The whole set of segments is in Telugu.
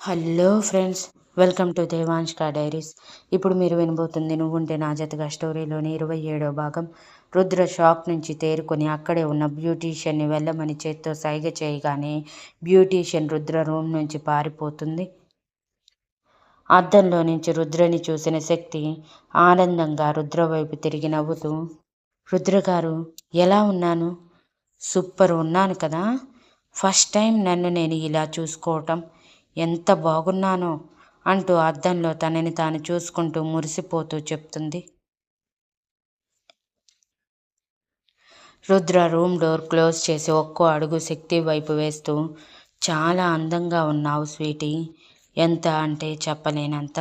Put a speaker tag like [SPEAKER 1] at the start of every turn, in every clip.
[SPEAKER 1] Hello friends welcome to Devanshka diaries. ఇప్పుడు మీరు వినబోతుంది నువ్వుంటే నా జతగా స్టోరీలోని ఇరవై ఏడో భాగం. రుద్ర షాక్ నుంచి తేరుకొని అక్కడే ఉన్న బ్యూటీషియన్ని వెళ్ళమని చేత్తో సైగ చేయగానే బ్యూటీషియన్ రుద్ర రూమ్ నుంచి పారిపోతుంది. అద్దంలో నుంచి రుద్రని చూసిన శక్తి ఆనందంగా రుద్ర వైపు తిరిగి నవ్వుతూ రుద్ర గారు ఎలా ఉన్నాను? సూపర్ ఉన్నాను కదా. ఫస్ట్ టైం నన్ను నేను ఇలా చూసుకోవటం. ఎంత బాగున్నానో అంటూ అద్దంలో తనని తాను చూసుకుంటూ మురిసిపోతూ చెప్తుంది. రుద్ర రూమ్ డోర్ క్లోజ్ చేసి ఒక్కో అడుగు శక్తి వైపు వేస్తూ చాలా అందంగా ఉన్నావు స్వీటీ. ఎంత అంటే చెప్పలేనంత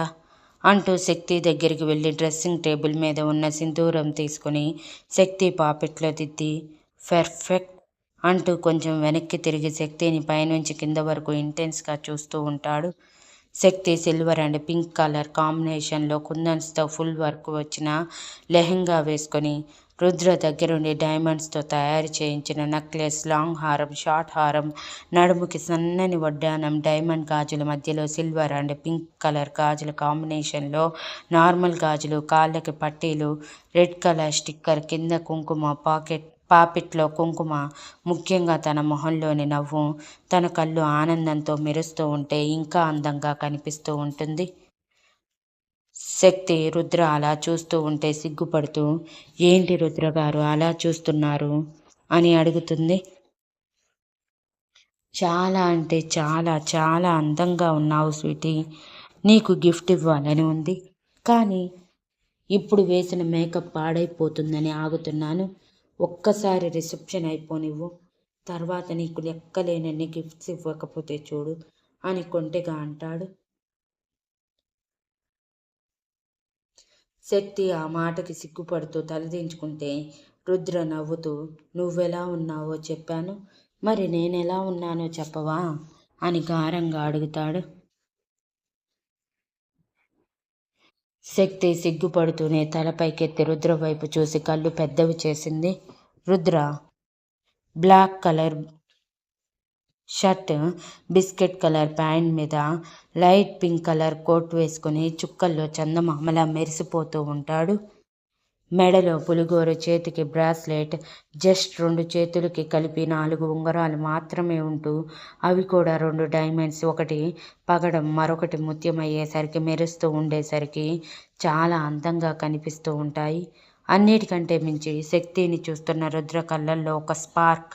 [SPEAKER 1] అంటూ శక్తి దగ్గరికి వెళ్ళి డ్రెస్సింగ్ టేబుల్ మీద ఉన్న సింధూరం తీసుకుని శక్తి పాపెట్లో దిద్ది పెర్ఫెక్ట్ అంటూ కొంచెం వెనక్కి తిరిగి శక్తిని పైనుంచి కింద వరకు ఇంటెన్స్గా చూస్తూ ఉంటాడు. Shakti silver and pink colour కాంబినేషన్లో కుందన్స్తో ఫుల్ వర్క్ వచ్చిన లెహెంగా వేసుకొని రుద్ర దగ్గరుండి డైమండ్స్తో తయారు చేయించిన నెక్లెస్ లాంగ్ హారం షార్ట్ హారం నడుముకి సన్నని వడ్డానం డైమండ్ గాజుల మధ్యలో సిల్వర్ అండ్ పింక్ కలర్ గాజుల కాంబినేషన్లో నార్మల్ గాజులు కాళ్ళకి పట్టీలు రెడ్ కలర్ స్టిక్కర్ కింద కుంకుమ పాకెట్ పాపిట్లో కుంకుమ ముఖ్యంగా తన మొహంలోని నవ్వు తన కళ్ళు ఆనందంతో మెరుస్తూ ఉంటే ఇంకా అందంగా కనిపిస్తూ ఉంటుంది. శక్తి రుద్ర అలా చూస్తూ ఉంటే సిగ్గుపడుతూ ఏంటి రుద్ర గారు అలా చూస్తున్నారు? అని అడుగుతుంది. చాలా అంటే చాలా చాలా అందంగా ఉన్నావు స్వీటీ. నీకు గిఫ్ట్ ఇవ్వాలని ఉంది. కానీ ఇప్పుడు వేసిన మేకప్ పాడైపోతుందని ఆగుతున్నాను. ఒక్కసారి రిసెప్షన్ అయిపోనివ్వు. తర్వాత నీకు లెక్కలేనన్ని గిఫ్ట్స్ ఇవ్వకపోతే చూడు అని కొంటెగా అంటాడు. శక్తి ఆ మాటకి సిగ్గుపడుతూ తలదించుకుంటే రుద్ర నవ్వుతూ నువ్వెలా ఉన్నావో చెప్పాను. మరి నేనెలా ఉన్నానో చెప్పవా అని గారంగా అడుగుతాడు. శక్తి సిగ్గుపడుతూనే తలపైకెత్తి రుద్ర వైపు చూసి కళ్ళు పెద్దవి చేసింది. Rudra. Black colour shirt biscuit colour pant మీద లైట్ పింక్ కలర్ కోట్ వేసుకుని చుక్కల్లో చందమామలా మెరిసిపోతూ ఉంటాడు. మెడలో పులిగోరు చేతికి బ్రాస్లెట్ జస్ట్ రెండు చేతులకి కలిపి నాలుగు ఉంగరాలు మాత్రమే ఉంటూ అవి కూడా రెండు డైమండ్స్ ఒకటి పగడం మరొకటి ముత్యమయ్యేసరికి మెరుస్తూ ఉండేసరికి చాలా అందంగా కనిపిస్తూ ఉంటాయి. అన్నిటికంటే మించి శక్తిని చూస్తున్న రుద్ర కళ్ళల్లో ఒక స్పార్క్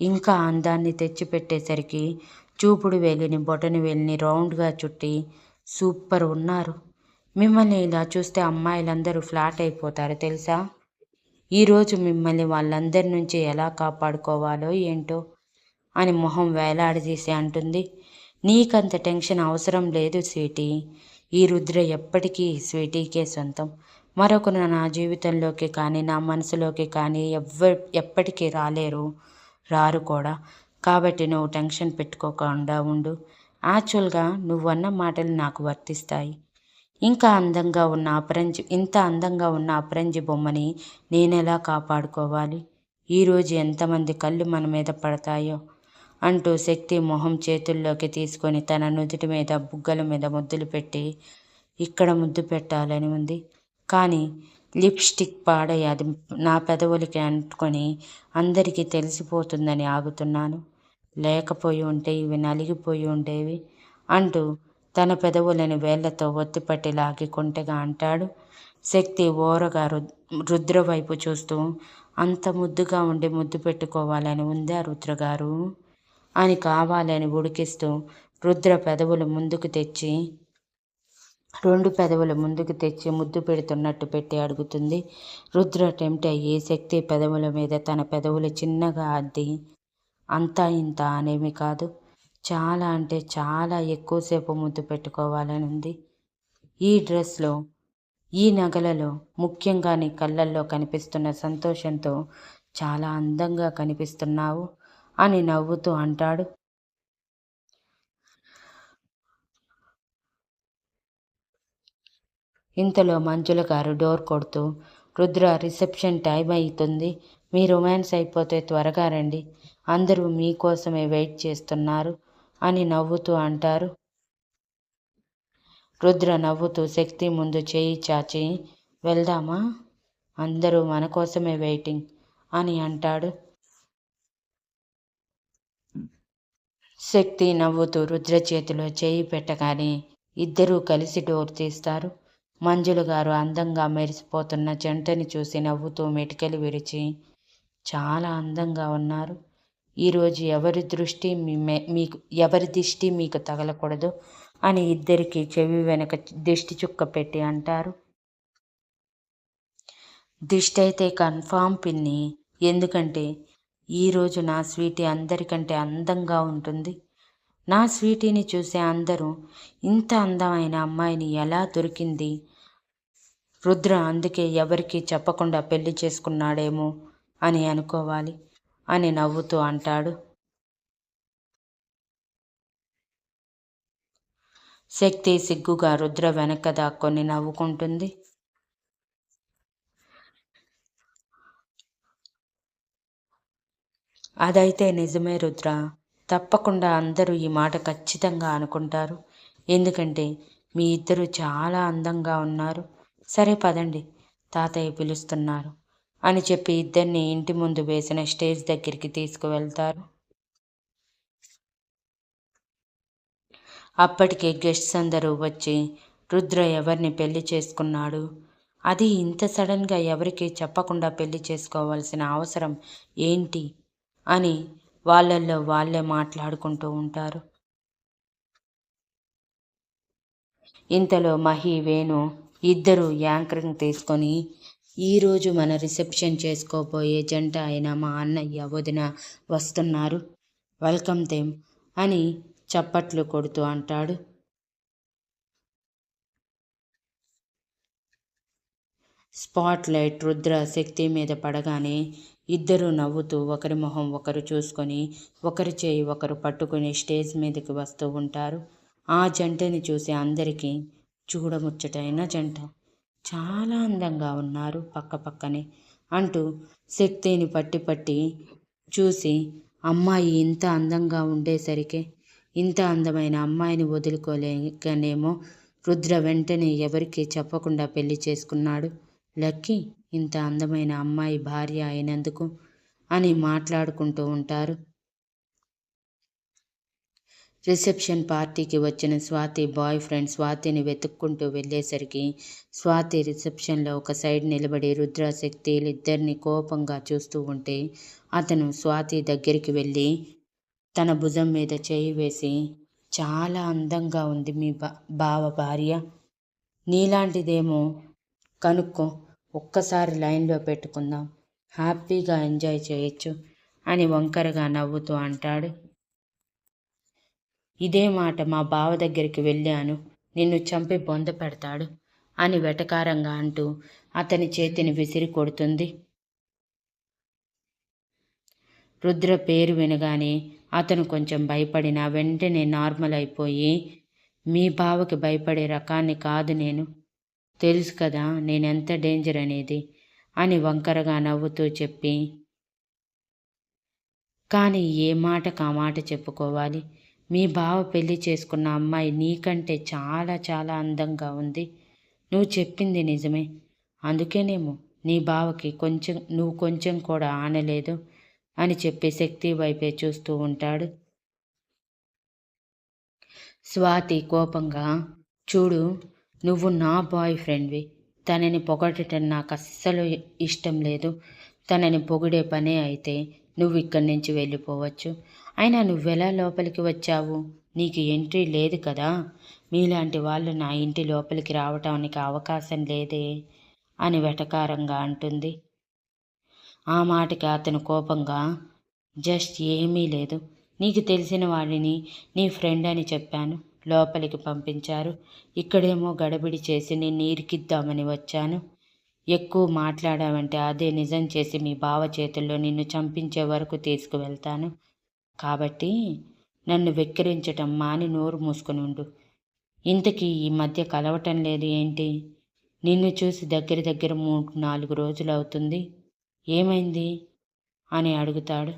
[SPEAKER 1] ఇంకా అందాన్ని తెచ్చిపెట్టేసరికి చూపుడు వేలిని బొటని వేలిని రౌండ్గా చుట్టి సూపర్ ఉన్నారు. మిమ్మల్ని ఇలా చూస్తే అమ్మాయిలందరూ ఫ్లాట్ అయిపోతారు తెలుసా? ఈరోజు మిమ్మల్ని వాళ్ళందరి నుంచి ఎలా కాపాడుకోవాలో ఏంటో అని మొహం వేలాడదీసి అంటుంది. నీకంత టెన్షన్ అవసరం లేదు స్వీటీ. ఈ రుద్ర ఎప్పటికీ స్వీటీకే సొంతం. మరొకరు నా జీవితంలోకి కానీ నా మనసులోకి కానీ ఎవ్వ ఎప్పటికీ రాలేరు రారు కూడా. కాబట్టి నువ్వు టెన్షన్ పెట్టుకోకుండా ఉండు. యాక్చువల్గా నువ్వు అన్న మాటలు నాకు వర్తిస్తాయి. ఇంకా అందంగా ఉన్న అపరంజి ఇంత అందంగా ఉన్న అపరంజి బొమ్మని నేనెలా కాపాడుకోవాలి? ఈరోజు ఎంతమంది కళ్ళు మన మీద పడతాయో అంటూ శక్తి మొహం చేతుల్లోకి తీసుకొని తన నుదుటి మీద బుగ్గల మీద ముద్దులు పెట్టి ఇక్కడ ముద్దు పెట్టాలని ఉంది. కానీ లిప్స్టిక్ పాడై అది నా పెదవులకి అంటుకొని అందరికీ తెలిసిపోతుందని ఆగుతున్నాను. లేకపోయి ఉంటే ఇవి నలిగిపోయి ఉండేవి అంటూ తన పెదవులని వేళ్ళతో ఒత్తిపట్టి లాగి కొంటెగా అంటాడు. శక్తి ఓరగా రుద్ర వైపు చూస్తూ అంత ముద్దుగా ఉండి ముద్దు పెట్టుకోవాలని ఉందా రుద్రగారు? అని కావాలని ఉడికిస్తూ రుద్ర పెదవులు ముందుకు తెచ్చి రెండు పెదవులు ముందుకు తెచ్చి ముద్దు పెడుతున్నట్టు పెట్టి అడుగుతుంది. రుద్ర టెంప్ట్ అయ్యి శక్తి పెదవుల మీద తన పెదవులు చిన్నగా అద్ది అంతా ఇంత అనేమి కాదు. చాలా అంటే చాలా ఎక్కువసేపు ముద్దు పెట్టుకోవాలని ఉంది. ఈ డ్రెస్లో ఈ నగలలో ముఖ్యంగా నీ కళ్ళల్లో కనిపిస్తున్న సంతోషంతో చాలా అందంగా కనిపిస్తున్నావు. అని నవ్వుతూ అంటాడు. ఇంతలో మంజుల గారు డోర్ కొడుతూ రుద్ర రిసెప్షన్ టైం అవుతుంది మీ రొమాన్స్ అయిపోతే త్వరగా రండి. అందరూ మీకోసమే వెయిట్ చేస్తున్నారు అని నవ్వుతూ అంటారు. రుద్ర నవ్వుతూ శక్తి ముందు చేయి చాచి వెళ్దామా? అందరూ మన కోసమే వెయిటింగ్ అని అంటాడు. శక్తి నవ్వుతూ రుద్ర చేతిలో చేయి పెట్టగానే ఇద్దరూ కలిసి డోర్ తీస్తారు. మంజులు గారు అందంగా మెరిసిపోతున్న జంటని చూసి నవ్వుతూ మెటికలు విరిచి చాలా అందంగా ఉన్నారు. ఈరోజు ఎవరి దృష్టి మీకు ఎవరి దిష్టి మీకు తగలకూడదు అని ఇద్దరికి చెవి వెనక దిష్టి చుక్క పెట్టి అంటారు. దిష్టి అయితే కన్ఫామ్ పిన్ని. ఎందుకంటే ఈరోజు నా స్వీటీ అందరికంటే అందంగా ఉంటుంది. నా స్వీటీని చూసే అందరూ ఇంత అందమైన అమ్మాయిని ఎలా దొరికింది? రుద్ర అందుకే ఎవరికి చెప్పకుండా పెళ్ళి చేసుకున్నాడేమో అని అనుకోవాలి అని నవ్వుతూ అంటాడు. శక్తి సిగ్గుగా రుద్ర వెనక దాక్కొని నవ్వుకుంటుంది. అదైతే నిజమే రుద్ర. తప్పకుండా అందరూ ఈ మాట ఖచ్చితంగా అనుకుంటారు. ఎందుకంటే మీ ఇద్దరు చాలా అందంగా ఉన్నారు. సరే పదండి తాతయ్య పిలుస్తున్నారు అని చెప్పి ఇద్దరిని ఇంటి ముందు వేసిన స్టేజ్ దగ్గరికి తీసుకువెళ్తారు. అప్పటికే గెస్ట్స్ అందరూ వచ్చి రుద్ర ఎవరిని పెళ్ళి చేసుకున్నాడు? అది ఇంత సడన్గా ఎవరికీ చెప్పకుండా పెళ్ళి చేసుకోవాల్సిన అవసరం ఏంటి? అని వాళ్ళల్లో వాళ్ళే మాట్లాడుకుంటూ ఉంటారు. ఇంతలో మహి వేణు ఇద్దరు యాంకరింగ్ తీసుకొని ఈరోజు మన రిసెప్షన్ చేసుకోబోయే జంట అయిన మా అన్నయ్య వదిన వస్తున్నారు. వెల్కమ్ దేమ్ అని చప్పట్లు కొడుతూ అంటాడు. స్పాట్ లైట్ రుద్ర శక్తి మీద పడగానే ఇద్దరూ నవ్వుతూ ఒకరి మొహం ఒకరు చూసుకొని ఒకరి చేయి ఒకరు పట్టుకుని స్టేజ్ మీదకి వస్తూ ఉంటారు. ఆ జంటని చూసి అందరికీ చూడముచ్చటైన జంట. చాలా అందంగా ఉన్నారు పక్క పక్కనే అంటూ శక్తిని పట్టి పట్టి చూసి అమ్మాయి ఇంత అందంగా ఉండేసరికి ఇంత అందమైన అమ్మాయిని వదులుకోలేకనేమో రుద్ర వెంటనే ఎవరికి చెప్పకుండా పెళ్ళి చేసుకున్నాడు. లక్కీ ఇంత అందమైన అమ్మాయి భార్య అయినందుకు అని మాట్లాడుకుంటూ ఉంటారు. రిసెప్షన్ పార్టీకి వచ్చిన స్వాతి బాయ్ ఫ్రెండ్ స్వాతిని వెతుక్కుంటూ వెళ్ళేసరికి స్వాతి రిసెప్షన్లో ఒక సైడ్ నిలబడి రుద్రశక్తి ఇద్దరిని కోపంగా చూస్తూ ఉంటే అతను స్వాతి దగ్గరికి వెళ్ళి తన భుజం మీద చేయి వేసి చాలా అందంగా ఉంది మీ బా బావ భార్య. నీలాంటిదేమో కనుక్కో ఒక్కసారి లైన్లో పెట్టుకుందాం. హ్యాపీగా ఎంజాయ్ చేయొచ్చు అని వంకరగా నవ్వుతూ అంటాడు. ఇదే మాట మా బావ దగ్గరికి వెళ్ళాను. నిన్ను చంపి బొంద పెడతాడు అని వెటకారంగా అంటూ అతని చేతిని విసిరి కొడుతుంది. రుద్ర పేరు వినగానే అతను కొంచెం భయపడిన వెంటనే నార్మల్ అయిపోయి మీ బావకి భయపడే రకాన్ని కాదు నేను. తెలుసు కదా నేనెంత డేంజర్ అనేది అని వంకరగా నవ్వుతూ చెప్పి కానీ ఏ మాటకు ఆ మాట చెప్పుకోవాలి? మీ బావ పెళ్ళి చేసుకున్న అమ్మాయి నీకంటే చాలా చాలా అందంగా ఉంది. నువ్వు చెప్పింది నిజమే. అందుకేనేమో నీ బావకి కొంచెం నువ్వు కొంచెం కూడా ఆనలేదు అని చెప్పి శక్తి వైపే చూస్తూ ఉంటాడు. స్వాతి కోపంగా చూడు నువ్వు నా బాయ్ ఫ్రెండ్వి తనని పొగడటం నాకు అస్సలు ఇష్టం లేదు. తనని పొగిడే పనే అయితే నువ్వు ఇక్కడి నుంచి వెళ్ళిపోవచ్చు. అయినా నువ్వెలా లోపలికి వచ్చావు? నీకు ఎంట్రీ లేదు కదా? మీలాంటి వాళ్ళు నా ఇంటి లోపలికి రావటానికి అవకాశం లేదే అని వెటకారంగా అంటుంది. ఆ మాటకి అతను కోపంగా జస్ట్ ఏమీ లేదు. నీకు తెలిసిన వాడిని నీ ఫ్రెండ్ అని చెప్పాను. లోపలికి పంపించారు. ఇక్కడేమో గడబిడి చేసి నేను ఇరికిద్దామని వచ్చాను. ఎక్కువ మాట్లాడావంటే అదే నిజం చేసి మీ బావ చేతుల్లో నిన్ను చంపించే వరకు తీసుకువెళ్తాను. కాబట్టి నన్ను వెక్కిరించటం మాని నోరు మూసుకుని ఉండు. ఇంతకీ ఈ మధ్య కలవటం లేదు ఏంటి? నిన్ను చూసి దగ్గర దగ్గర మూడు నాలుగు రోజులు అవుతుంది ఏమైంది? అని అడుగుతాడు.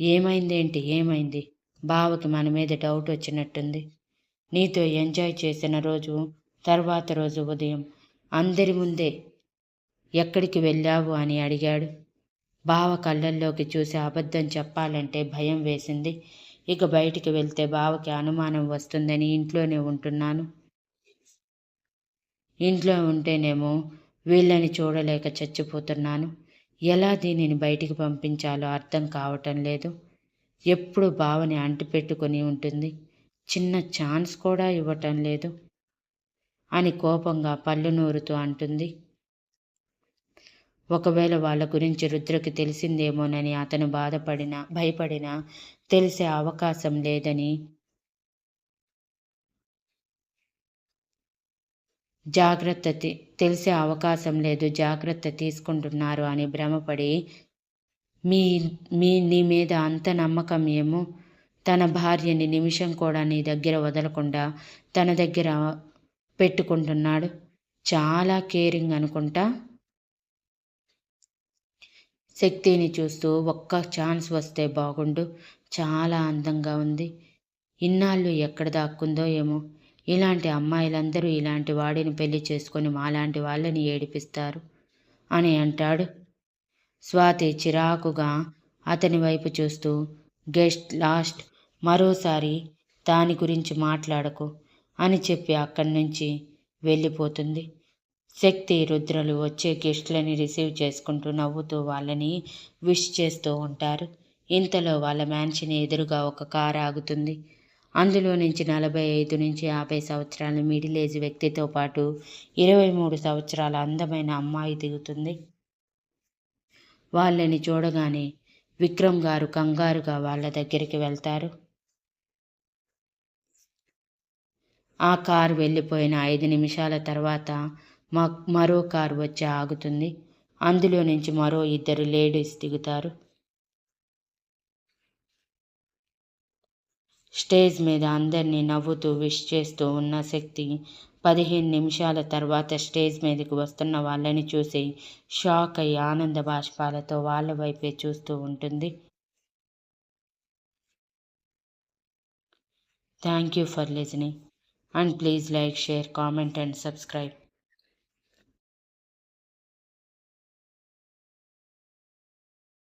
[SPEAKER 1] ఏమైందేంటి ఏమైంది? బావకి మన మీద డౌట్ వచ్చినట్టుంది. నీతో ఎంజాయ్ చేసిన రోజు తర్వాత రోజు ఉదయం అందరి ముందే ఎక్కడికి వెళ్ళావు అని అడిగాడు. బావ కళ్ళల్లోకి చూసి అబద్ధం చెప్పాలంటే భయం వేసింది. ఇక బయటికి వెళ్తే బావకి అనుమానం వస్తుందని ఇంట్లోనే ఉంటున్నాను. ఇంట్లో ఉంటేనేమో వీళ్ళని చూడలేక చచ్చిపోతున్నాను. ఎలా దీనిని బయటికి పంపించాలో అర్థం కావటం లేదు. ఎప్పుడు బావని అంటిపెట్టుకొని ఉంటుంది. చిన్న ఛాన్స్ కూడా ఇవ్వటం లేదు అని కోపంగా పళ్ళు నూరుతూ అంటుంది. ఒకవేళ వాళ్ళ గురించి రుద్రకి తెలిసిందేమోనని అతను బాధపడినా భయపడినా తెలిసే అవకాశం లేదని జాగ్రత్త తెలిసే అవకాశం లేదు జాగ్రత్త తీసుకుంటున్నారు అని భ్రమపడి మీ మీ నీ మీద అంత నమ్మకం ఏమో? తన భార్యని నిమిషం కూడా నీ దగ్గర వదలకుండా తన దగ్గర పెట్టుకుంటున్నాడు? చాలా కేరింగ్ అనుకుంటా? శక్తిని చూస్తూ ఒక్క ఛాన్స్ వస్తే బాగుండు. చాలా అందంగా ఉంది. ఇన్నాళ్ళు ఎక్కడ దాక్కుందో ఏమో? ఇలాంటి అమ్మాయిలందరూ ఇలాంటి వాడిని పెళ్ళి చేసుకొని మాలాంటి వాళ్ళని ఏడిపిస్తారు? అని అంటాడు. స్వాతి చిరాకుగా అతని వైపు చూస్తూ గెస్ట్ లాస్ట్ మరోసారి దాని గురించి మాట్లాడకు అని చెప్పి అక్కడి నుంచి వెళ్ళిపోతుంది. శక్తి రుద్రలు వచ్చే గెస్ట్లని రిసీవ్ చేసుకుంటూ నవ్వుతూ వాళ్ళని విష్ చేస్తూ ఉంటారు. ఇంతలో వాళ్ళ మ్యాన్షన్ ఎదురుగా ఒక కారు ఆగుతుంది. అందులో నుంచి నలభై ఐదు నుంచి యాభై సంవత్సరాల మిడిల్ ఏజ్ వ్యక్తితో పాటు ఇరవై మూడు సంవత్సరాల అందమైన అమ్మాయి దిగుతుంది. వాళ్ళని చూడగానే విక్రమ్ గారు కంగారుగా వాళ్ళ దగ్గరికి వెళ్తారు. ఆ కారు వెళ్ళిపోయిన ఐదు నిమిషాల తర్వాత మరో కారు వచ్చి ఆగుతుంది. అందులో నుంచి మరో ఇద్దరు లేడీస్ దిగుతారు. స్టేజ్ మీద అందరినీ నవ్వుతూ విష్ చేస్తూ ఉన్న శక్తి పదిహేను నిమిషాల తర్వాత స్టేజ్ మీదకి వస్తున్న వాళ్ళని చూసి షాక్ అయ్యి ఆనంద బాష్పాలతో వాళ్ళ వైపే చూస్తూ ఉంటుంది. Thank you for listening and please like share comment and subscribe